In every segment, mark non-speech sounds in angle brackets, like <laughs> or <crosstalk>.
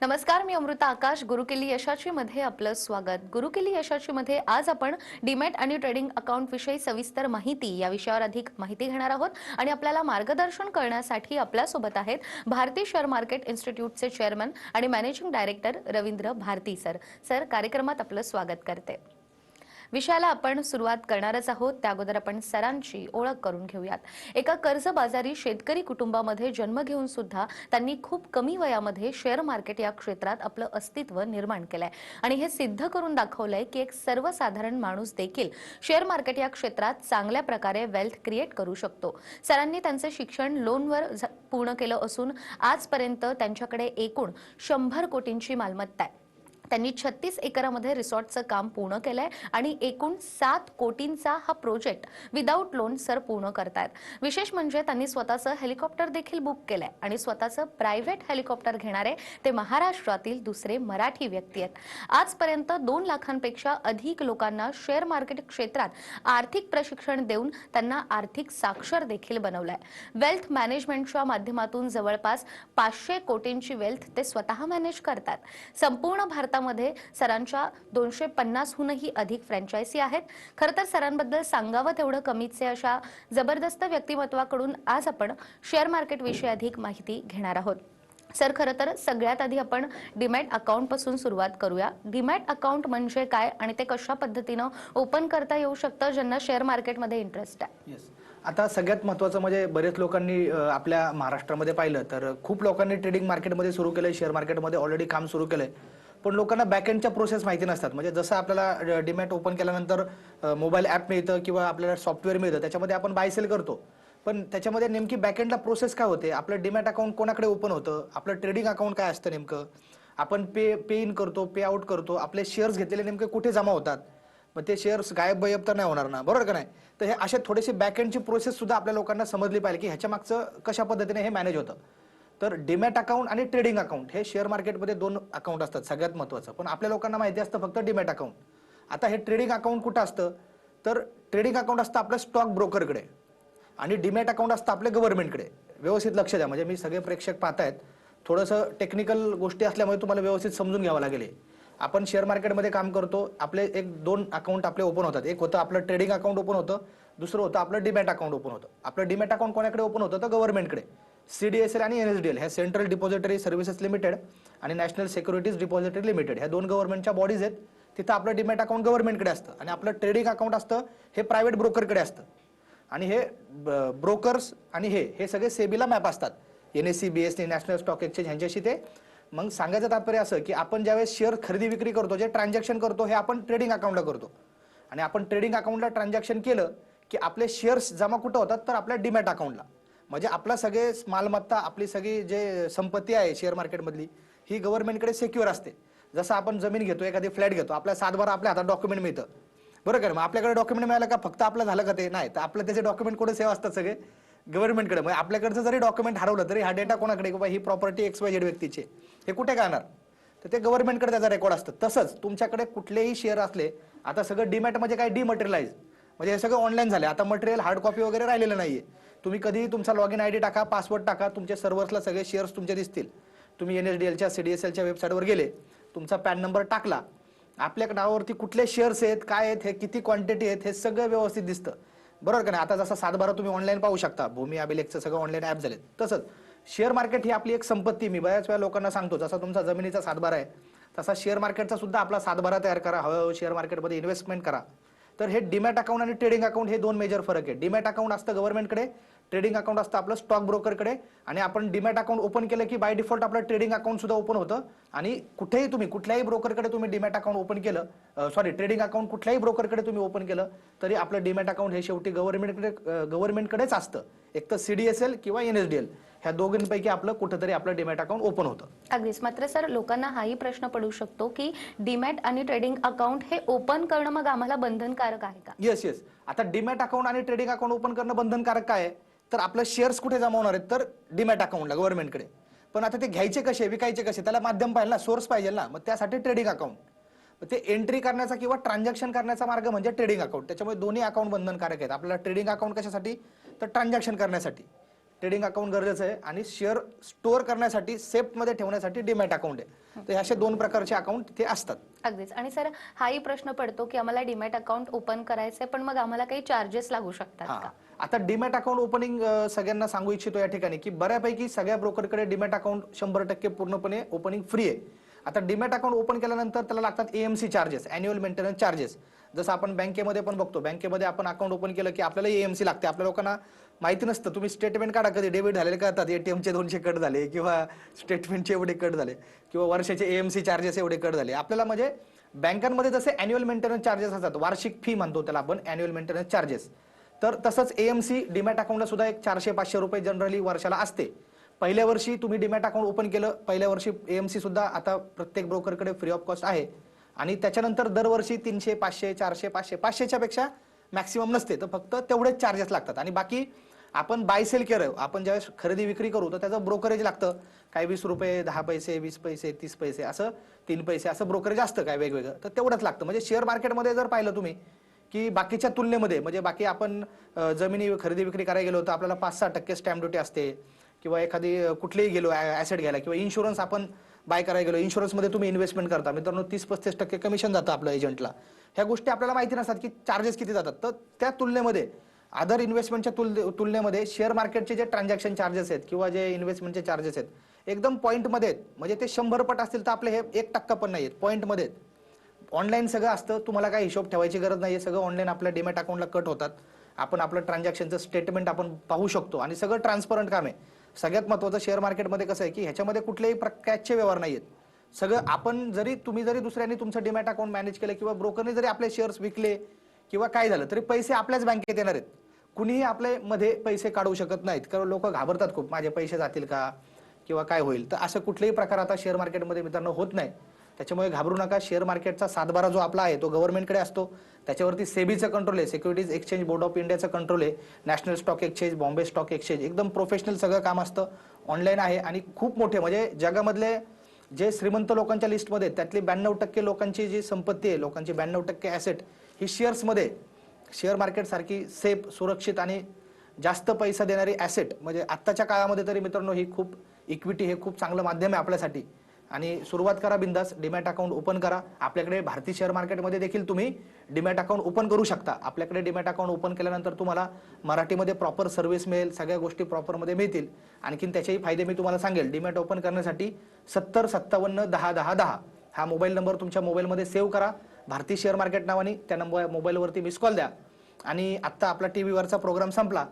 नमस्कार मी अमृता आकाश गुरुकिल्ली यशाची मध्ये आपलं स्वागत. गुरुकिल्ली यशाची मध्ये आज आपण डीमॅट आणि ट्रेडिंग अकाउंट विषयी सविस्तर माहिती या विषयावर अधिक माहिती घेणार आहोत आणि आपल्याला मार्गदर्शन करण्यासाठी आपल्यासोबत आहेत भारती शेअर मार्केट इन्स्टिट्यूटचे चेअरमन आणि managing director Ravindra Bharati sir. Sir कार्यक्रमात आपलं स्वागत करते. विषयाला आपण सुरुवात करणारच आहोत. त्या अगोदर आपण सरांची ओळख करून घेऊयात. एका कर्जबाजारी शेतकरी कुटुंबामध्ये जन्म घेऊन सुद्धा त्यांनी खूप कमी वयामध्ये शेअर मार्केट या क्षेत्रात आपलं अस्तित्व निर्माण केलंय. आणि हे सिद्ध करून दाखवलंय की एक सर्वसाधारण माणूस देखील शेअर मार्केट या क्षेत्रात चांगल्या प्रकारे वेल्थ क्रिएट करू शकतो. सरांनी त्यांचे शिक्षण लोनवर झ- पूर्ण केलं असून आजपर्यंत त्यांच्याकडे एकूण शंभर कोटींची मालमत्ता आहे. त्यांनी छत्तीस एकरामध्ये रिसॉर्टचं काम पूर्ण केलं आहे आणि एकूण सात कोटींचा हा प्रोजेक्ट विदाऊट लोन सर पूर्ण करतायत. विशेष म्हणजे त्यांनी स्वतःचं हेलिकॉप्टर देखील बुक केलं आहे आणि स्वतःचं प्रायव्हेट हेलिकॉप्टर घेणारे ते महाराष्ट्रातील दुसरे मराठी व्यक्ती आहेत. आजपर्यंत दोन लाखांपेक्षा अधिक लोकांना शेअर मार्केट क्षेत्रात आर्थिक प्रशिक्षण देऊन त्यांना आर्थिक साक्षर देखील बनवलंय. वेल्थ मॅनेजमेंटच्या माध्यमातून जवळपास पाचशे कोटींची वेल्थ ते स्वतः मॅनेज करतात. संपूर्ण भारतामध्ये सरांच्या दोनशे पन्नासहूनही अधिक फ्रँचायसी आहेत. खरं तर सरांबद्दल सांगावं तेवढं कमीच आहे अशा जबरदस्त व्यक्तिमत्वाकडून आज आपण शेअर मार्केट विषयी अधिक माहिती घेणार आहोत. सर खरं तर सगळ्यात आधी आपण डीमॅट अकाउंटपासून सुरुवात करूया. डीमॅट अकाउंट म्हणजे काय आणि ते कशा पद्धतीनं ओपन करता येऊ शकतं ज्यांना शेअर मार्केटमध्ये इंटरेस्ट आहे? आता सगळ्यात महत्त्वाचं म्हणजे बरेच लोकांनी आपल्या महाराष्ट्रामध्ये पाहिलं तर खूप लोकांनी ट्रेडिंग मार्केटमध्ये सुरू केलंय शेअर मार्केटमध्ये ऑलरेडी काम सुरू केलंय. पण लोकांना बॅकएंडच्या प्रोसेस माहिती नसतात. म्हणजे जसं आपल्याला डिमॅट ओपन केल्यानंतर मोबाईल ॲप मिळतं किंवा आपल्याला सॉफ्टवेअर मिळतं त्याच्यामध्ये आपण बाय सेल करतो. पण त्याच्यामध्ये नेमकी बॅकएंडला प्रोसेस काय होते? आपलं डिमॅट अकाउंट कोणाकडे ओपन होतं? आपलं ट्रेडिंग अकाउंट काय असतं नेमकं? आपण पे पे इन करतो पे आउट करतो. आपले शेअर्स घेतलेले नेमके कुठे जमा होतात? मग ते शेअर्स गायब बयब तर नाही होणार ना? बरोबर का नाही? तर हे असे थोडेसे बॅकएंडची प्रोसेस सुद्धा आपल्या लोकांना समजली पाहिजे की ह्याच्या मागचं कशा पद्धतीने हे मॅनेज होतं. तर डिमॅट अकाउंट आणि ट्रेडिंग अकाउंट हे शेअर मार्केटमध्ये दोन अकाउंट असतात सगळ्यात महत्त्वाचं पण आपल्या लोकांना माहिती असतं फक्त डिमॅट अकाउंट. आता हे ट्रेडिंग अकाउंट कुठं असतं? तर ट्रेडिंग अकाउंट असतं आपल्या स्टॉक ब्रोकरकडे आणि डिमॅट अकाउंट असतं आपल्या गव्हर्नमेंटकडे. व्यवस्थित लक्ष द्या म्हणजे मी सगळे प्रेक्षक पाहतायत. थोडंसं टेक्निकल गोष्टी असल्यामुळे तुम्हाला व्यवस्थित समजून घ्यावं लागेल आपण शेअर मार्केटमध्ये काम करतो आपले एक दोन अकाउंट आपले ओपन होतात. एक होतं आपलं ट्रेडिंग अकाउंट ओपन होतं दुसरं होतं आपलं डिमॅट अकाउंट ओपन होतं. आपलं डिमॅट अकाउंट कोणाकडे ओपन होतं? तर गव्हर्नमेंटकडे. सी डी एस एल आणि एन एस डी एल ह्या सेंट्रल डिपॉझिटरी सर्व्हिसेस लिमिटेड आणि नॅशनल सिक्युरिटीज डिपॉझिटरी लिमिटेड ह्या दोन गव्हर्नमेंटच्या बॉडीज आहेत. तिथं आपलं डिमॅट अकाउंट गव्हर्नमेंटकडे असतं. आणि आपलं ट्रेडिंग अकाउंट असतं हे प्रायव्हेट ब्रोकरकडे असतं. आणि हे ब्रोकर्स आणि हे हे सगळे सेबीला मॅप असतात. N S C B S C national stock exchange ह्यांच्याशी ते. मग सांगायचं तात्पर्य असं की आपण ज्यावेळेस शेअर खरेदी विक्री करतो जे ट्रान्झॅक्शन करतो हे आपण ट्रेडिंग अकाउंटला करतो. आणि आपण ट्रेडिंग अकाउंटला ट्रान्झॅक्शन केलं की आपले शेअर्स जमा कुठं होतात तर आपल्या डिमॅट अकाउंटला म्हणजे आपला सगळे मालमत्ता आपली सगळी जे संपत्ती आहे शेअर मार्केटमधली ही गव्हर्नमेंटकडे सेक्युअर असते. जसं आपण जमीन घेतो एखादी फ्लॅट घेतो आपल्या सातबारा आपल्या हातात डॉक्युमेंट मिळतं. बरोबर? का मग आपल्याकडे डॉक्युमेंट मिळालं का फक्त आपलं झालं का ते? नाही. तर आपलं त्याचे डॉक्युमेंट कुठे सेव्ह असतात सगळे? गव्हर्नमेंटकडे म्हणजे आपल्याकडचं जरी डॉक्युमेंट हरवलं तरी हा डेटा कोणाकडे? किंवा ही प्रॉपर्टी एक्स वाय झेड हे कुठे गाणार? तर ते गव्हर्नमेंटकडे त्याचा रेकॉर्ड असतं. तसंच तुमच्याकडे कुठलेही शेअर असले आता सगळं डीमॅट म्हणजे काय डिमटेरियलाइज म्हणजे हे सगळं ऑनलाईन झालं आता मटेरियल हार्ड कॉपी वगैरे राहिलेलं नाहीये. तुम्ही कधी तुमचा लॉग इन आय डी टाका पासवर्ड टाका तुमच्या सर्व्हर्सला सगळे शेअर्स तुमचे दिसतील. तुम्ही एन एस डी एलच्या सी डी एस एलच्या वेबसाईटवर गेले तुमचा पॅन नंबर टाकला. आपल्या नावावरती कुठले शेअर्स आहेत काय आहेत हे किती क्वांटिटी आहेत हे सगळं व्यवस्थित दिसतं. बरोबर का नाही? आता जसा सातबारा तुम्ही ऑनलाईन पाहू शकता भूमी अभिलेखचं सगळं ऑनलाईन ॲप झालेत. तसंच शेअर मार्केट ही आपली एक संपत्ती मी बऱ्याच वेळा लोकांना सांगतो जसा तुमचा जमिनीचा सातबारा आहे तसा शेअर मार्केटचा सुद्धा आपला सातबारा तयार करा हळूहळू शेअर मार्केटमध्ये इन्व्हेस्टमेंट करा. तर हे डिमॅट अकाउंट आणि ट्रेडिंग अकाउंट हे दोन मेजर फरक आहे. डिमॅट अकाउंट असतं गव्हर्नमेंटकडे ट्रेडिंग अकाउंट असतं आपलं स्टॉक ब्रोकरकडे आणि आपण डिमॅट अकाउंट ओपन केलं की बाय डिफॉल्ट आपलं ट्रेडिंग अकाउंट सुद्धा ओपन होतं. आणि कुठेही तुम्ही कुठल्याही ब्रोकरकडे तुम्ही डिमॅट अकाउंट ओपन केलं सॉरी ट्रेडिंग अकाउंट कुठल्याही ब्रोकरकडे तुम्ही ओपन केलं तरी आपलं डिमॅट अकाउंट हे शेवटी गव्हर्नमेंटकडे गव्हर्नमेंटकडेच असतं. एक तर सी डी एस एल किंवा एन एस डी एल ह्या दोघांपैकी आपलं कुठंतरी आपलं डिमॅट अकाउंट ओपन होतं. अगदीच. मात्र सर लोकांना हाही प्रश्न पडू शकतो की डीमॅट आणि ट्रेडिंग अकाउंट हे ओपन करणं मग आम्हाला बंधनकारक आहे का? येस येस आता डिमॅट अकाउंट आणि ट्रेडिंग अकाउंट ओपन करणं बंधनकारक काय आहे? तर आपलं शेअर्स कुठे जमा होणार आहेत? तर डिमॅट अकाउंटला गव्हर्नमेंटकडे पण आता ते घ्यायचे कसे विकायचे कसे त्याला माध्यम पाहिजे ना सोर्स पाहिजे ना. मग त्यासाठी ट्रेडिंग अकाउंट ते एंट्री करण्याचा किंवा ट्रान्झॅक्शन करण्याचा मार्ग म्हणजे ट्रेडिंग अकाउंट त्याच्यामुळे दोन्ही अकाउंट बंधनकारक आहेत. आपल्याला ट्रेडिंग अकाउंट कशासाठी? तर ट्रान्झॅक्शन करण्यासाठी. ट्रेडिंग अकाउंट गरजेचं आहे आणि शेअर स्टोअर करण्यासाठी सेफमध्ये ठेवण्यासाठी डिमॅट अकाउंट आहे. तर असे दोन प्रकारचे अकाउंट ते असतात. अगदीच. आणि सर हाही प्रश्न पडतो की आम्हाला डीमॅट अकाउंट ओपन करायचंय पण मग आम्हाला काही चार्जेस लागू शकतात का? आता डीमॅट अकाउंट ओपनिंग सगळ्यांना सांगू इच्छितो या ठिकाणी की बऱ्यापैकी सगळ्या ब्रोकरकडे डीमॅट अकाउंट शंभर टक्के पूर्णपणे ओपनिंग फ्री आहे. आता डीमॅट अकाउंट ओपन केल्यानंतर त्याला लागतात AMC charges annual maintenance charges जसं आपण बँकेमध्ये पण बघतो बँकेमध्ये आपण अकाउंट ओपन केलं की आपल्याला एएमसी लागते. आपल्या लोकांना माहिती नसतं. तुम्ही स्टेटमेंट काढा कधी. डेबिट झालेले करतात एटीएमचे दोनशे कट झाले किंवा स्टेटमेंटचे एवढे कट झाले किंवा वर्षाचे एएमसी चार्जेस एवढे कट झाले. आपल्याला म्हणजे बँकांमध्ये जसे अॅन्युअल मेंटेनन्स चार्जेस असतात वार्षिक फी म्हणतो त्याला आपण अॅन्युअल मेंटेनन्स चार्जेस तर तसंच एएमसी डीमॅट अकाउंटला सुद्धा एक चारशे पाचशे रुपये जनरली वर्षाला असते. पहिल्या वर्षी तुम्ही डीमॅट अकाउंट ओपन केलं पहिल्या वर्षी एएमसी सुद्धा आता प्रत्येक ब्रोकरकडे फ्री ऑफ कॉस्ट आहे. आणि त्याच्यानंतर दरवर्षी तीनशे पाचशे चारशे पाचशे पाचशेच्या पेक्षा मॅक्सिमम नसते. तर फक्त तेवढेच चार्जेस लागतात. आणि बाकी आपण बाय सेल केलं आपण ज्यावेळेस खरेदी विक्री करू तर त्याचं ब्रोकरेज लागतं. काय वीस रुपये दहा पैसे वीस पैसे तीस पैसे असं तीन पैसे असं ब्रोकरेज असतं काय वेगवेगळं. तर तेवढंच लागतं. म्हणजे शेअर मार्केटमध्ये जर पाहिलं तुम्ही की बाकीच्या तुलनेमध्ये म्हणजे बाकी आपण जमिनी खरेदी विक्री करायला गेलो तर आपल्याला पाच सहा टक्के स्टॅम्प ड्युटी असते. किंवा एखादी कुठलेही गेलो ॲसेट घ्यायला किंवा इन्शुरन्स आपण बाय करायला गेलो इन्शुरन्समध्ये तुम्ही इन्व्हेस्टमेंट करता. मित्रांनो तीस पस्तीस टक्के कमिशन जातं आपल्या एजंटला ह्या गोष्टी आपल्याला माहिती नसतात की चार्जेस किती जातात. तर त्या तुलनेमध्ये अदर इन्व्हेस्टमेंटच्या तुल तुलनेमध्ये शेअर मार्केटचे जे ट्रान्झॅक्शन चार्जेस आहेत किंवा जे इन्व्हेस्टमेंटचे चार्जेस आहेत एकदम पॉईंटमध्ये आहेत. म्हणजे ते शंभर पट असतील तर आपले हे एक टक्का पण नाही आहेत पॉईंटमध्ये आहेत. ऑनलाईन सगळं असतं तुम्हाला काही हिशोब ठेवायची गरज नाही सगळं ऑनलाईन आपल्या डिमॅट अकाउंटला कट होतात. आपण आपलं ट्रान्झॅक्शनचं स्टेटमेंट आपण पाहू शकतो. आणि सगळं ट्रान्सपरंट काम आहे. सगळ्यात महत्त्वाचं शेअर मार्केटमध्ये कसं आहे की ह्याच्यामध्ये कुठलेही प्रकारचे व्यवहार नाही आहेत सगळं आपण जरी तुम्ही जरी दुसऱ्यांनी तुमचं डिमॅट अकाउंट मॅनेज केलं किंवा ब्रोकरने जरी आपले शेअर्स विकले किंवा काय झालं तरी पैसे आपल्याच बँकेत येणार आहेत कुणीही आपले मध्ये पैसे काढू शकत नाहीत. कारण लोक घाबरतात खूप माझे पैसे जातील का किंवा काय होईल. तर असं कुठलेही प्रकार आता शेअर मार्केटमध्ये मित्रांनो होत नाही. त्याच्यामुळे घाबरू नका. शेअर मार्केटचा सातबारा जो आपला आहे तो गव्हर्नमेंटकडे असतो. त्याच्यावरती सेबीचं कंट्रोल आहे. सिक्युरिटीज एक्सचेंज बोर्ड ऑफ इंडियाचं कंट्रोल आहे. National stock exchange Bombay stock exchange एकदम प्रोफेशनल सगळं काम असतं. ऑनलाईन आहे आणि खूप मोठे म्हणजे जगामधले जे श्रीमंत लोकांच्या लिस्टमध्ये त्यातली ब्याण्णव टक्के लोकांची जी संपत्ती आहे लोकांची ब्याण्णव टक्के ॲसेट ही शेअर्समध्ये शेअर मार्केट सारखी सेफ सुरक्षित आणि जास्त पैसा देणारी ॲसेट म्हणजे आत्ताच्या काळामध्ये तरी मित्रांनो ही खूप इक्विटी हे खूप चांगलं माध्यम आहे आपल्यासाठी. आणि सुरुवात करा बिंदास डिमॅट अकाउंट ओपन करा. आपल्याकडे भारतीय शेअर मार्केटमध्ये देखील तुम्ही डिमॅट अकाउंट ओपन करू शकता. आपल्याकडे डिमॅट अकाउंट ओपन केल्यानंतर तुम्हाला मराठीमध्ये प्रॉपर सर्व्हिस मिळेल सगळ्या गोष्टी प्रॉपरमध्ये मिळतील. आणखीन त्याचेही फायदे मी तुम्हाला सांगेल. डिमॅट ओपन करण्यासाठी सत्तर सत्तावन्न दहा दहा दहा हा मोबाईल नंबर तुमच्या मोबाईलमध्ये सेव्ह करा. भारतीय शेअर मार्केट नावाने त्या नंबर मोबाईलवरती मिस कॉल द्या. आणि आत्ता आपला टी व्हीवरचा प्रोग्राम संपला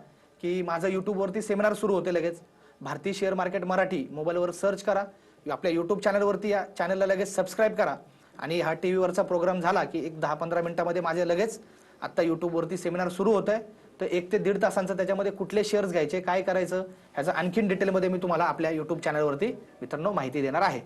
की माझं यूट्यूबवरती सेमिनार सुरू होते लगेच. भारतीय शेअर मार्केट मराठी. मोबाईलवर सर्च करा. आपल्या यूट्यूब चॅनलवरती या चॅनलला लगेच सबस्क्राईब करा. आणि हा टी व्हीवरचा प्रोग्राम झाला की एक दहा पंधरा मिनिटामध्ये माझे लगेच आत्ता यूट्यूबवरती सेमिनार सुरू होत आहे तर एक ते दीड तासांचं त्याच्यामध्ये कुठले शेअर्स घ्यायचे काय करायचं ह्याचं आणखीन डिटेलमध्ये मी तुम्हाला आपल्या यूट्यूब चॅनलवरती मित्रांनो माहिती देणार आहे.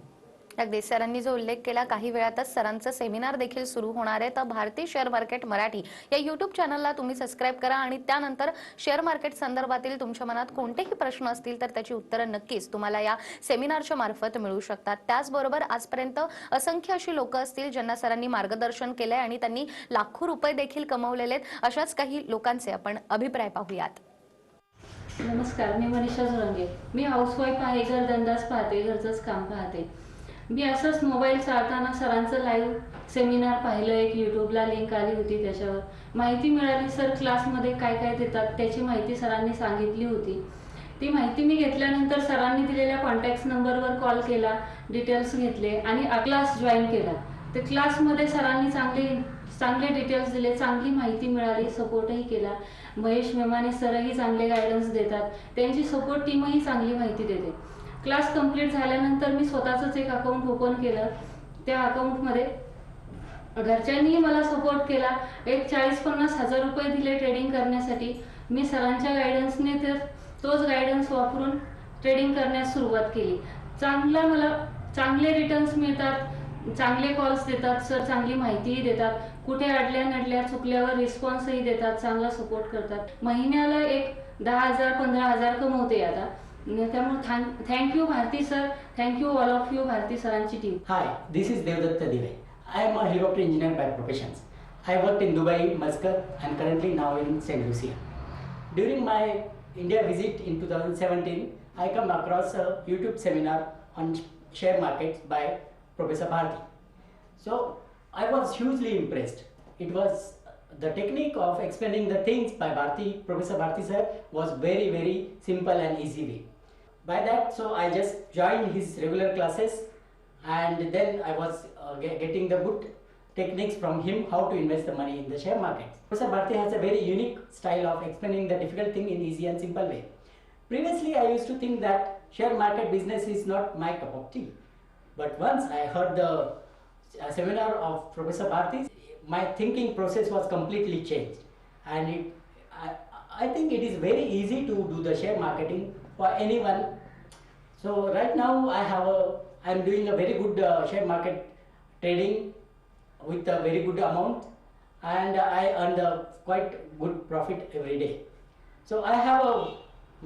अगदी सरांनी जो उल्लेख केला काही वेळातच सरांचं सेमिनार देखील सुरू होणार आहे. तर भारतीय शेअर मार्केट मराठी या युट्यूब चॅनलला तुम्ही सबस्क्राईब करा आणि त्यानंतर शेअर मार्केट संदर्भातील तुमच्या मनात कोणतेही प्रश्न असतील तर त्याची उत्तरं नक्कीच तुम्हाला या सेमिनारच्या मार्फत मिळू शकतात. त्याचबरोबर आजपर्यंत असंख्य अशी लोक असतील ज्यांना सरांनी मार्गदर्शन केलंय आणि त्यांनी लाखो रुपये देखील कमवलेले आहेत अशाच काही लोकांचे आपण अभिप्राय पाहूयात. नमस्कार मी मनीषा झुरंगे मी हाऊसवाईफ आहे घर धंदाच पाहते घरचंच काम पाहते. मी असंच मोबाईल चालताना सरांचं लाईव्ह सेमिनार पाहिलं एक यूट्यूबला लिंक आली होती त्याच्यावर. माहिती मिळाली सर क्लासमध्ये काय काय देतात त्याची माहिती सरांनी सांगितली होती. ती माहिती मी घेतल्यानंतर सरांनी दिलेल्या कॉन्टॅक्ट नंबरवर कॉल केला डिटेल्स घेतले आणि क्लास जॉईन केला. ते क्लासमध्ये सरांनी चांगले चांगले डिटेल्स दिले चांगली माहिती मिळाली सपोर्टही केला. महेश मेमाने सरही चांगले गायडन्स देतात. त्यांची सपोर्ट टीमही चांगली माहिती देते. क्लास कंप्लीट झाल्यानंतर मी स्वतःचंच एक अकाउंट ओपन केलं. त्या अकाउंटमध्ये घरच्यांनीही मला सपोर्ट केला. एक चाळीस पन्नास हजार रुपये दिले ट्रेडिंग करण्यासाठी. मी सरांच्या गायडन्सने तर तोच गायडन्स वापरून ट्रेडिंग करण्यास सुरुवात केली. चांगला मला चांगले रिटर्न्स मिळतात चांगले कॉल्स देतात सर चांगली माहितीही देतात. कुठे अडल्या नडल्या चुकल्यावर रिस्पॉन्सही देतात चांगला सपोर्ट करतात. महिन्याला एक दहा हजार पंधरा हजार कमवते आता. त्यामुळे thank you Bharati sir thank you all of you Bharati सरांची team Hi, this is Devdatta Dive. I am a helicopter engineer by professions. I worked in Dubai, Muscat, and currently now in St. Lucia. During my India visit in 2017, I come across a YouTube seminar on share markets by Professor Bharti. So I was hugely impressed. It was the technique of explaining the things by Bharti, Professor Bharti sir, was very very simple and easy way. By that, so I just joined his regular classes, and then I was uh, ge- getting the good techniques from him how to invest the money in the share market. Professor Bharti has a very unique style of explaining the difficult thing in easy and simple way. Previously, I used to think that share market business is not my cup of tea. But once I heard the uh, seminar of Professor Bharti, my thinking process was completely changed. And it, I, I think it is very easy to do the share marketing for anyone. So right now I have a, I am doing a very good uh, share market trading with a very good amount and I earn a quite good profit every day. So I have a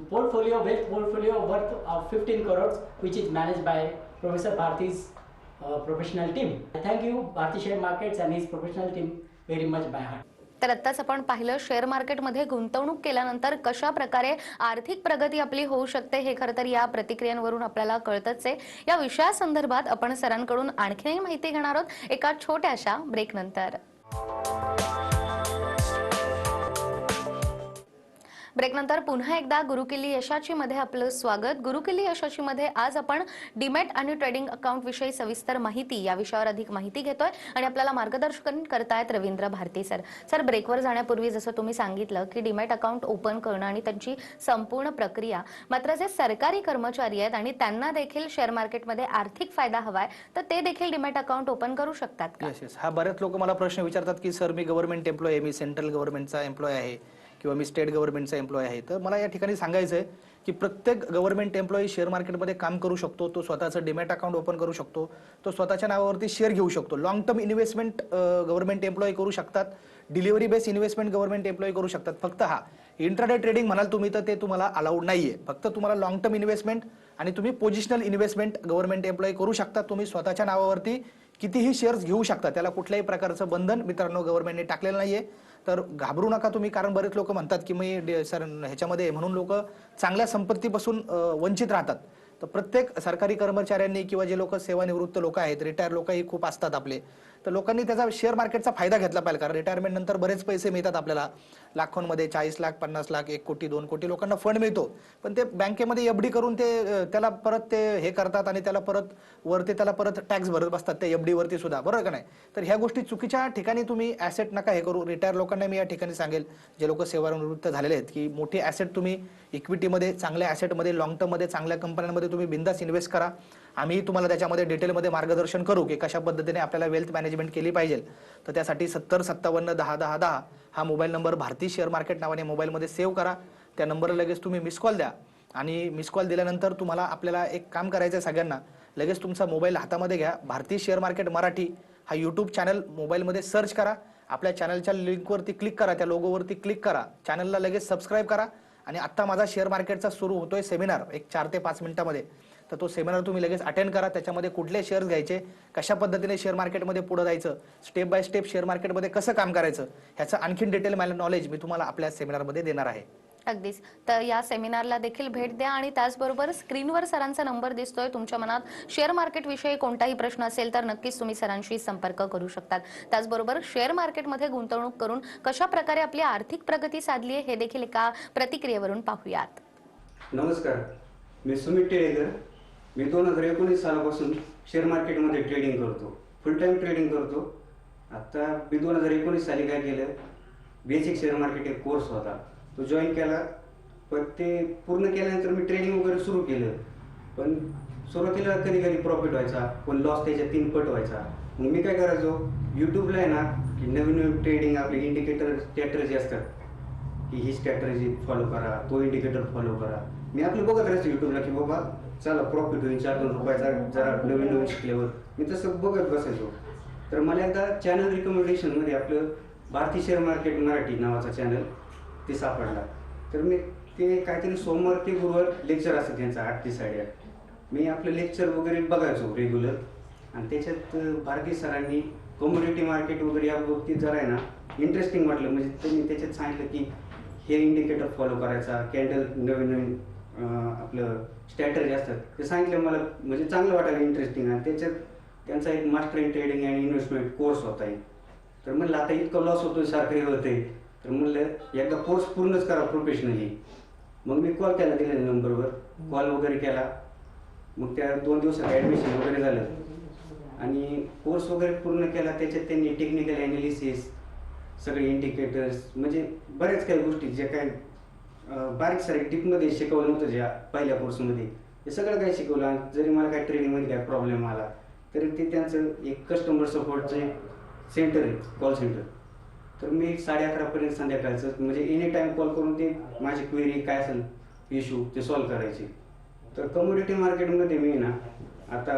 portfolio, wealth portfolio worth of 15 crores, which is managed by Professor Bharti's uh, professional team. I thank you, Bharti Share Markets and his professional team very much by heart. तर आत्ताच आपण पाहिलं share मार्केटमध्ये गुंतवणूक केल्यानंतर कशा प्रकारे आर्थिक प्रगती आपली होऊ शकते हे खरं तर या प्रतिक्रियांवरून आपल्याला कळतच आहे. या विषयासंदर्भात आपण सरांकडून आणखीनही माहिती घेणार आहोत. एका छोट्याशा ब्रेक ब्रेकनंतर पुन्हा एकदा गुरुकिल्ली यशाची मध्ये आपलं स्वागत. गुरुकिल्ली यशाची मध्ये आज आपण डीमॅट आणि ट्रेडिंग अकाउंट विषयी सविस्तर माहिती या विषयावर अधिक माहिती घेतोय आणि आपल्याला मार्गदर्शन करतायत रवींद्र भारती सर. सर ब्रेकवर जाण्यापूर्वी जसं तुम्ही सांगितलं की डीमॅट अकाउंट ओपन करणं आणि त्यांची संपूर्ण प्रक्रिया मात्र जे सरकारी कर्मचारी आहेत आणि त्यांना देखील शेअर मार्केटमध्ये आर्थिक फायदा हवाय तर ते देखील डिमॅट अकाउंट ओपन करू शकतात हा बरेच लोक मला प्रश्न विचारतात की सर मी गव्हर्नमेंट एम्प्लॉय आहे मी सेंट्रल गव्हर्नमेंटचा एम्प्लॉय आहे. किंवा मी स्टेट गव्हर्नमेंटचा एम्प्लॉय आहे तर मला या ठिकाणी सांगायचं आहे की प्रत्येक गव्हर्नमेंट एम्प्लॉई शेअर मार्केटमध्ये काम करू शकतो तो स्वतःचं डिमॅट अकाउंट ओपन करू शकतो तो स्वतःच्या नावावरती शेअर घेऊ शकतो. Long term investment government employee करू शकतात delivery base investment government employee करू शकतात. फक्त हा इंट्राडे ट्रेडिंग म्हणाल तुम्ही तर ते तुम्हाला अलाउड आहे फक्त तुम्हाला लॉंग टर्म इन्व्हेस्टमेंट आणि तुम्ही पोझिशनल इन्व्हेस्टमेंट गव्हर्नमेंट एम्प्लॉई करू शकता. तुम्ही स्वतःच्या नावावरती कितीही शेअर्स घेऊ शकता त्याला कुठल्याही प्रकारचं बंधन मित्रांनो गव्हर्नमेंटने टाकलेलं नाहीये. तर घाबरू नका तुम्ही कारण बरेच लोक म्हणतात की मी डे- सर ह्याच्यामध्ये म्हणून लोक चांगल्या संपत्तीपासून वंचित राहतात. तर प्रत्येक सरकारी कर्मचाऱ्यांनी किंवा जे लोक सेवानिवृत्त लोक आहेत रिटायर लोकही खूप असतात आपले. तर लोकांनी त्याचा शेअर मार्केटचा फायदा घेतला पाहिजे. कारण रिटायरमेंट नंतर बरेच पैसे मिळतात आपल्याला. लाखोंमध्ये चाळीस लाख पन्नास लाख एक कोटी दोन कोटी लोकांना फंड मिळतो. पण ते बँकेमध्ये एफडी करून ते त्याला परत ते हे करतात आणि त्याला परत वरती त्याला परत टॅक्स भरत बसतात. ते एफ वरती सुद्धा. बरोबर का नाही? तर ह्या गोष्टी चुकीच्या ठिकाणी तुम्ही ॲसेट नका हे करू. रिटायर लोकांना मी या ठिकाणी सांगेल. जे लोक सेवानिवृत्त झालेले आहेत की मोठी ॲसेट तुम्ही इक्विटीमध्ये चांगल्या ॲसेटमध्ये लॉंग टर्ममध्ये चांगल्या कंपन्यांमध्ये तुम्ही बिंदास इन्व्हेस्ट करा. आम्ही तुम्हाला त्याच्यामध्ये डिटेलमध्ये मार्गदर्शन करू की कशा पद्धतीने आपल्याला वेल्थ मॅनेजमेंट केली पाहिजे. तर त्यासाठी सत्तर सत्तावन्न दहा दहा दहा हा mobile number Bharatiya share market नावाने मोबाईलमध्ये सेव्ह करा. त्या नंबरला लगेच तुम्ही मिस कॉल द्या. आणि मिस कॉल दिल्यानंतर तुम्हाला आपल्याला एक काम करायचं आहे सगळ्यांना. लगेच तुमचा मोबाईल हातामध्ये घ्या. भारतीय शेअर मार्केट मराठी हा यूट्यूब चॅनल मोबाईलमध्ये सर्च करा. आपल्या चॅनलच्या लिंकवरती क्लिक करा. त्या लोगोवरती क्लिक करा. चॅनलला लगेच सबस्क्राईब करा. आणि आत्ता माझा शेअर मार्केटचा सुरू होतोय सेमिनार एक चार ते पाच मिनिटामध्ये. तर तो सेमिनार तुम्ही लगेच अटेंड करा. त्याच्यामध्ये कुठले शेअर्स घ्यायचे कशा पद्धतीने शेअर मार्केटमध्ये पुढे जायचं स्टेप बाय स्टेप शेअर मार्केटमध्ये कसं काम करायचं ह्याचं आणखीन डिटेल नॉलेज मी तुम्हाला आपल्या सेमिनारमध्ये देणार आहे. अगदीच. तर या सेमिनारला देखील भेट द्या आणि त्याचबरोबर स्क्रीनवर सरांचा नंबर दिसतोय. तुमच्या मनात शेअर मार्केटविषयी कोणताही प्रश्न असेल तर नक्कीच तुम्ही सरांशी संपर्क करू शकतात. त्याचबरोबर शेअर मार्केटमध्ये गुंतवणूक करून कशा प्रकारे आपली आर्थिक प्रगती साधली आहे हे देखील एका प्रतिक्रियेवरून पाहूयात. नमस्कार. मी सुमित टेळेकर. मी दोन हजार एकोणीस सालापासून शेअर मार्केटमध्ये ट्रेडिंग करतो. फुल टाईम ट्रेडिंग करतो. आत्ता मी दोन हजार एकोणीस साली काय केलं? बेसिक शेअर मार्केट एक कोर्स होता. तो जॉईन केला. पण ते पूर्ण केल्यानंतर मी ट्रेनिंग वगैरे सुरू केलं. पण सुरुवातीला कधी कधी प्रॉफिट व्हायचा पण लॉस त्याच्या तीन पट व्हायचा. मग मी काय करायचो? यूट्यूबला आहे ना की नवीन नवीन ट्रेडिंग आपले इंडिकेटर स्ट्रॅटर्जी असतात. की ही स्ट्रॅटर्जी फॉलो करा तो इंडिकेटर फॉलो करा. मी आपलं बघत राहायचो युट्यूबला की बाबा चला प्रॉफिट होईल चार दोन रुपयाचा जरा नवीन नवीन शिकल्यावर. मी तसं बघत बसायचो. तर मला एकदा चॅनल रिकमेंडेशनमध्ये आपलं भारती शेअर मार्केट मराठी नावाचा चॅनल ते सापडला. तर मी ते काहीतरी सोमवार ते गुरुवार लेक्चर असतं त्यांचं आठ ते साडेआठ मी आपलं लेक्चर वगैरे बघायचो रेग्युलर आणि त्याच्यात भारती सरांनी कम्युनिटी मार्केट वगैरे या बाबतीत जरा आहे ना इंटरेस्टिंग वाटलं. म्हणजे त्यांनी त्याच्यात सांगितलं की हे इंडिकेटर फॉलो करायचा. कॅन्डल नवीन नवीन आपलं स्ट्रॅटर्जी असतात ते सांगितलं मला. म्हणजे चांगलं वाटायला इंटरेस्टिंग आणि त्याच्यात त्यांचा एक master in trading and investment course होता एक. तर म्हणलं आता इतकं लॉस होतो सारखं हे होतंय. तर म्हणलं एकदा कोर्स पूर्णच करा प्रोफेशनली मग मी कॉल केला दिलेल्या नंबरवर कॉल वगैरे केला. मग त्या दोन दिवसात ॲडमिशन वगैरे झालं. आणि कोर्स वगैरे पूर्ण केला त्याच्यात त्यांनी टेक्निकल ॲनालिसिस सगळे इंडिकेटर्स म्हणजे बऱ्याच काही गोष्टी ज्या काय बारीक सारीक टिपमध्ये शिकवलं नव्हतं ज्या पहिल्या कोर्समध्ये हे सगळं काही शिकवलं आणि जरी मला काय ट्रेनिंगमध्ये काय प्रॉब्लेम आला तरी ते त्यांचं एक कस्टमर सपोर्टचे सेंटर आहे कॉल सेंटर तर मी साडे अकरापर्यंत संध्याकाळचं म्हणजे एनी टाईम कॉल करून ते माझी क्वेरी काय असेल इश्यू ते सॉल्व करायचे. तर कमोडिटी मार्केटमध्ये मी ना आता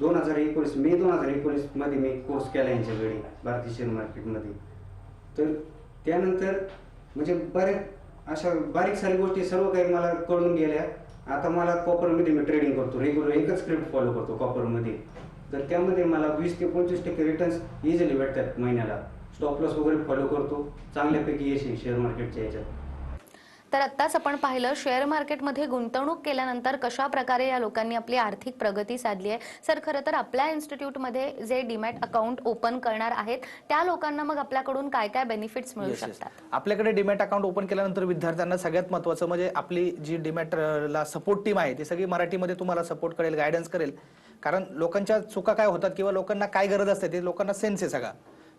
दोन हजार एकोणीस मे दोन हजार एकोणीसमध्ये मी कोर्स केला यांच्याकडे भारतीय शेअर मार्केटमध्ये तर त्यानंतर म्हणजे बऱ्याच अशा बारीक सारी गोष्टी सर्व काही मला कळून गेल्या. आता मला कॉपरमध्ये मी ट्रेडिंग करतो रेग्युलर एकच स्क्रिप्ट फॉलो करतो कॉपरमध्ये तर त्यामध्ये मला वीस ते पंचवीस टक्के रिटर्न्स इझिली भेटतात महिन्याला. स्टॉप लॉस वगैरे फॉलो करतो. चांगल्यापैकी यश आहे शेअर मार्केटच्या याच्यात. तर आत्ताच आपण पाहिलं शेअर मार्केटमध्ये गुंतवणूक केल्यानंतर कशा प्रकारे या लोकांनी आपली आर्थिक प्रगती साधली आहे? सर खरं तर आपल्या इन्स्टिट्यूटमध्ये जे डीमॅट अकाउंट ओपन करणार आहेत त्या लोकांना मग आपल्याकडून काय काय बेनिफिट्स मिळू Yes, yes. शकतात? आपल्याकडे डीमॅट अकाउंट ओपन केल्यानंतर विद्यार्थ्यांना सगळ्यात महत्त्वाचं म्हणजे आपली जी डीमॅट ला सपोर्ट टीम आहे ती सगळी मराठीमध्ये तुम्हाला सपोर्ट करेल गायडन्स करेल. कारण लोकांच्या चुका काय होतात किंवा लोकांना काय गरज असते ते लोकांना सेन्स आहे सगळा.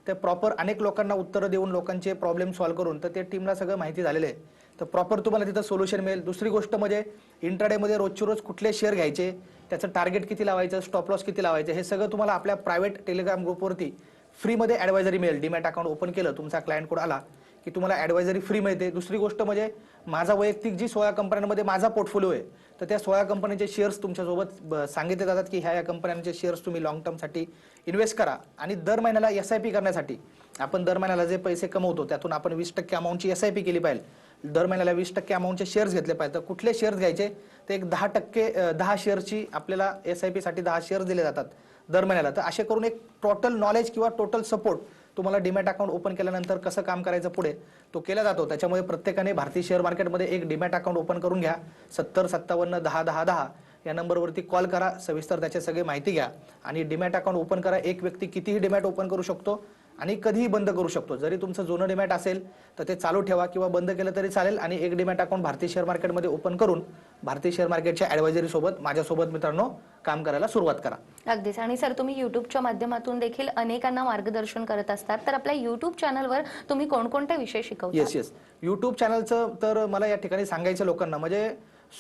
ते प्रॉपर अनेक लोकांना उत्तरं देऊन लोकांचे प्रॉब्लेम सॉल्व्ह करून तर ते टीमला सगळं माहिती झालेलं आहे. तर प्रॉपर तुम्हाला तिथं सोल्युशन मिळेल. दुसरी गोष्ट म्हणजे इंट्राडेमध्ये रोजचे रोज कुठले शेअर घ्यायचे त्याचं टार्गेट किती लावायचं स्टॉप लॉस किती लावायचं हे सगळं तुम्हाला आपल्या प्रायव्हेट टेलिग्राम ग्रुपवरती फ्रीमध्ये ॲडवायझरी मिळेल. डीमॅट अकाउंट ओपन केलं तुमचा क्लायंट कोड आला की तुम्हाला ॲडवायझरी फ्री मिळते. दुसरी गोष्ट म्हणजे माझा वैयक्तिक जी सोळा कंपन्यांमध्ये माझा पोर्टफोलिओ आहे तर त्या सोळा कंपन्यांचे शेअर्स तुमच्यासोबत ब- सांगितले जातात की ह्या या कंपन्यांचे शेअर्स तुम्ही लॉंग टर्मसाठी इन्व्हेस्ट करा. आणि दर महिन्याला एस आय पी करण्यासाठी आपण दर महिन्याला जे पैसे कमवतो त्यातून आपण वीस टक्के अमाऊंटची एस आय पी केली पाहिजे. दर महिन्याला वीस टक्के अमाऊंटचे शेअर्स घेतले पाहिजे. तर कुठले शेअर्स घ्यायचे? ते एक दहा टक्के दहा शेअर्सची आपल्याला एस आय पीसाठी दहा शेअर्स दिले जातात दर महिन्याला. तर असे करून एक टोटल नॉलेज किंवा टोटल सपोर्ट तुम्हाला डीमॅट अकाउंट ओपन केल्यानंतर कसं काम करायचं पुढे? तो केला जातो. त्याच्यामुळे प्रत्येकाने भारतीय शेअर मार्केटमध्ये एक डीमॅट अकाउंट ओपन करून घ्या. सत्तर सत्तावन्न दहा दहा दहा या नंबरवरती कॉल करा. सविस्तर त्याचे सगळे माहिती घ्या. आणि डीमॅट अकाउंट ओपन करा. एक व्यक्ती कितीही डिमॅट ओपन करू शकतो. आणि कधीही बंद करू शकतो. जरी तुमचं जुनं डीमॅट असेल तर ते चालू ठेवा किंवा बंद केलं तरी चालेल. आणि एक डीमॅट अकाउंट भारतीय शेअर मार्केटमध्ये ओपन करून भारतीय शेअर मार्केटच्या ॲडवायझरी सोबत माझ्यासोबत मित्रांनो काम करायला सुरुवात करा. अगदीच. आणि सर तुम्ही युट्यूबच्या माध्यमातून देखील अनेकांना मार्गदर्शन करत असतात. तर आपल्या युट्यूब चॅनलवर तुम्ही कोणकोणते विषय शिकवता? येस येस युट्यूब चॅनलचं तर मला या ठिकाणी सांगायचं लोकांना म्हणजे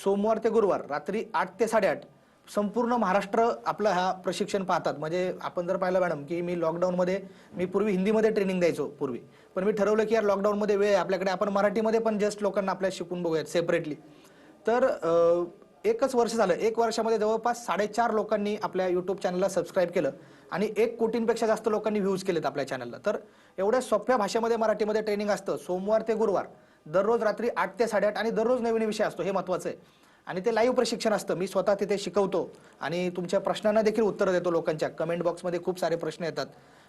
सोमवार ते गुरुवार रात्री आठ ते साडेआठ संपूर्ण महाराष्ट्र आपलं हा प्रशिक्षण पाहतात. म्हणजे आपण जर पाहिलं मॅडम की मी लॉकडाऊनमध्ये मी पूर्वी हिंदीमध्ये ट्रेनिंग द्यायचो पूर्वी. पण मी ठरवलं की यार लॉकडाऊनमध्ये वेळ आहे आपल्याकडे आपण मराठीमध्ये पण जस्ट लोकांना आपल्या शिकून बघूयात सेपरेटली तर एकच वर्ष झालं. एक वर्षामध्ये जवळपास साडेचार लोकांनी आपल्या युट्यूब चॅनलला सबस्क्राईब केलं आणि एक कोटींपेक्षा जास्त लोकांनी व्ह्यूज केलेत आपल्या चॅनलला तर एवढ्या सोप्या भाषेमध्ये मराठीमध्ये ट्रेनिंग असतं. सोमवार ते गुरुवार. दररोज रात्री आठ ते साडेआठ आणि दररोज नवीन विषय असतो. हे महत्वाचं आहे. आणि ते लाईव्ह प्रशिक्षण असतं. मी स्वतः तिथे शिकवतो आणि तुमच्या प्रश्नांना देखील उत्तर देतो लोकांच्या. कमेंट बॉक्समध्ये खूप सारे प्रश्न येतात.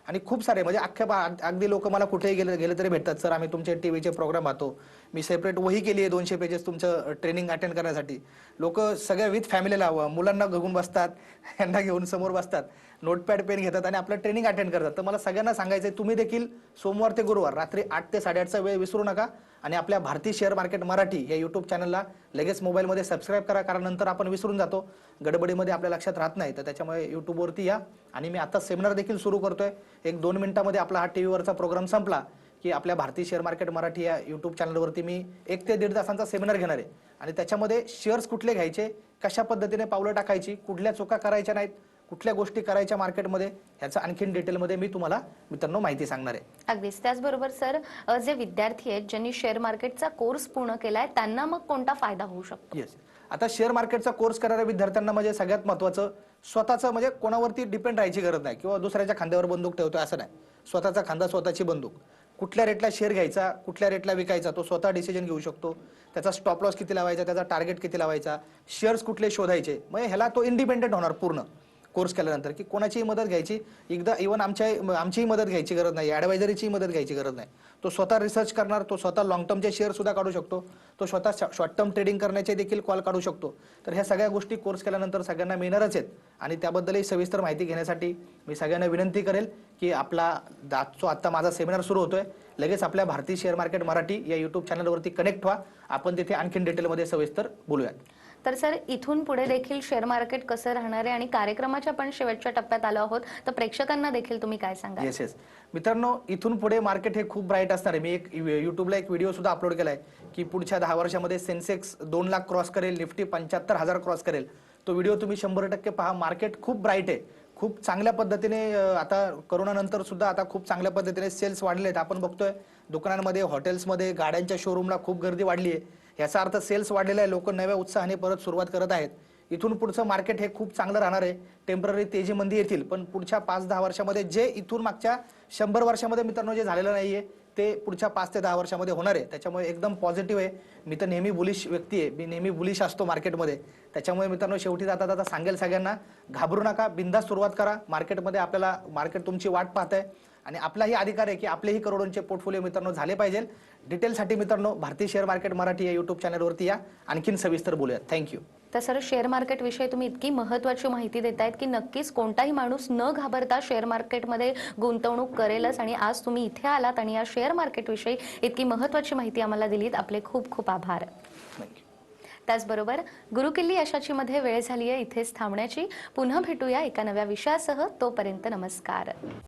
आणि खूप सारे म्हणजे अख्ख्या बा- अगदी लोक मला कुठेही गेले गेले तरी भेटतात. सर आम्ही तुमचे टी व्हीचे प्रोग्राम पाहतो. मी सेपरेट वही केली आहे दोनशे पेजेस तुमचं ट्रेनिंग अटेंड करण्यासाठी. लोक सगळ्या विथ फॅमिलीला मुलांना घेऊन बसतात <laughs> यांना घेऊन समोर बसतात. नोटपॅड पेन घेतात आणि आपलं ट्रेनिंग अटेंड करतात. तर मला सगळ्यांना सांगायचं तुम्ही देखील सोमवार ते गुरुवार रात्री आठ ते साडेआठचा वेळ विसरू नका. आणि आपल्या भारतीय शेअर मार्केट मराठी या युट्यूब चॅनलला लगेच मोबाईलमध्ये सबस्क्राईब करा कारण नंतर आपण विसरून जातो. गडबडीमध्ये आपल्या लक्षात राहत नाही तर त्याच्यामुळे युट्यूबवरती या. आणि मी आता सेमिनार देखील सुरू करतोय. एक दोन मिनिटामध्ये आपला हा टी व्हीवरचा प्रोग्राम संपला की आपल्या भारतीय शेअर मार्केट मराठी या युट्यूब चॅनलवरती मी एक ते दीड तासांचा सेमिनार घेणार आहे. आणि त्याच्यामध्ये शेअर्स कुठले घ्यायचे कशा पद्धतीने पावलं टाकायची कुठल्या चुका करायच्या नाहीत कुठल्या गोष्टी करायच्या मार्केटमध्ये ह्याचं आणखीन डिटेलमध्ये मी तुम्हाला मित्रांनो माहिती सांगणार आहे. अगदीच. त्याचबरोबर सर जे विद्यार्थी आहेत ज्यांनी शेअर मार्केटचा कोर्स पूर्ण केलाय त्यांना मग कोणता फायदा होऊ शकतो? येस आता शेअर मार्केटचा कोर्स करणाऱ्या विद्यार्थ्यांना म्हणजे सगळ्यात महत्वाचं स्वतःचं म्हणजे कोणावरती डिपेंड राहायची गरज नाही किंवा दुसऱ्याच्या खांद्यावर बंदूक ठेवतोय असं नाही. स्वतःचा खांदा स्वतःची बंदूक. कुठल्या रेटला शेअर घ्यायचा कुठल्या रेटला विकायचा तो स्वतः डिसिजन घेऊ शकतो. त्याचा स्टॉप लॉस किती लावायचा त्याचा टार्गेट किती लावायचा शेअर्स कुठले शोधायचे म्हणजे ह्याला तो इंडिपेंडेंट होणार पूर्ण. कोर्स केल्यानंतर की कोणाचीही मदत घ्यायची. एकदा इव्हन आमच्या आमचीही मदत घ्यायची गरज नाही. ॲडवायझरीची मदत घ्यायची गरज नाही. तो स्वतः रिसर्च करणार तो स्वतः लॉंग टर्मचे शेअर सुद्धा काढू शकतो. तो स्वतः शॉर्ट टर्म ट्रेडिंग करण्याचे देखील कॉल काढू शकतो. तर ह्या सगळ्या गोष्टी कोर्स केल्यानंतर सगळ्यांना मिळणारच आहेत. आणि त्याबद्दलही सविस्तर माहिती घेण्यासाठी मी सगळ्यांना विनंती करेल की आपला जो आत्ता माझा सेमिनार सुरू होतोय लगेच आपल्या भारतीय शेअर मार्केट मराठी या युट्यूब चॅनलवरती कनेक्ट व्हा. आपण तिथे आणखीन डिटेलमध्ये सविस्तर बोलूयात. तर सर इथून पुढे देखील शेअर मार्केट कसं राहणार आहे आणि कार्यक्रमाच्या पण शेवटच्या टप्प्यात आलो आहोत तर प्रेक्षकांना देखील तुम्ही काय सांगा येस येस मित्रांनो इथून पुढे मार्केट हे खूप ब्राईट असणार आहे. मी एक युट्यूबला एक व्हिडिओ सुद्धा अपलोड केलाय की पुढच्या दहा वर्षामध्ये सेन्सेक्स दोन लाख क्रॉस करेल निफ्टी पंच्याहत्तर हजार क्रॉस करेल. तो व्हिडिओ तुम्ही शंभर टक्के पहा. मार्केट खूप ब्राईट आहे. खूप चांगल्या पद्धतीने आता करोनानंतर सुद्धा आता खूप चांगल्या पद्धतीने सेल्स वाढले आहेत आपण बघतोय दुकानांमध्ये हॉटेल्समध्ये गाड्यांच्या शोरूमला खूप गर्दी वाढली आहे. याचा अर्थ सेल्स वाढलेला आहे. लोक नव्या उत्साहाने परत सुरुवात करत आहेत. इथून पुढचं मार्केट हे खूप चांगलं राहणार आहे. टेंपररी तेजीमंदी येतील. पण पुढच्या पाच दहा वर्षामध्ये जे इथून मागच्या शंभर वर्षामध्ये मित्रांनो जे झालेलं नाही आहे ते पुढच्या पाच ते दहा वर्षामध्ये होणार आहे. त्याच्यामुळे एकदम पॉझिटिव्ह आहे. मी तर नेहमी बुलिश व्यक्ती आहे. मी नेहमी बुलिश असतो मार्केटमध्ये त्याच्यामुळे मित्रांनो शेवटी जाता जाता सांगेल सगळ्यांना घाबरू नका. बिंदास सुरुवात करा. मार्केटमध्ये आपल्याला मार्केट तुमची वाट पाहत आहे आणि आपलाही अधिकार आहे की आपलेही करोडोंचे पोर्टफोलिओ मित्रांनो झाले पाहिजे. डिटेलसाठी मित्रांनो भारतीय शेअर मार्केट मराठी या युट्यूब चॅनलवरती या. आणखीन सविस्तर बोलूया थँक्यू तर सर शेअर मार्केट विषयी तुम्ही इतकी महत्वाची माहिती देत आहेत की नक्कीच कोणताही माणूस न घाबरता शेअर मार्केटमध्ये गुंतवणूक करेलच आणि आज तुम्ही इथे आलात आणि या शेअर मार्केट विषयी इतकी महत्वाची माहिती आम्हाला दिलीत. आपले खूप खूप आभार. त्याचबरोबर गुरुकिल्ली यशाची मध्ये वेळ झाली आहे इथेच थांबण्याची. पुन्हा भेटूया एका नव्या विषयासह. तोपर्यंत नमस्कार.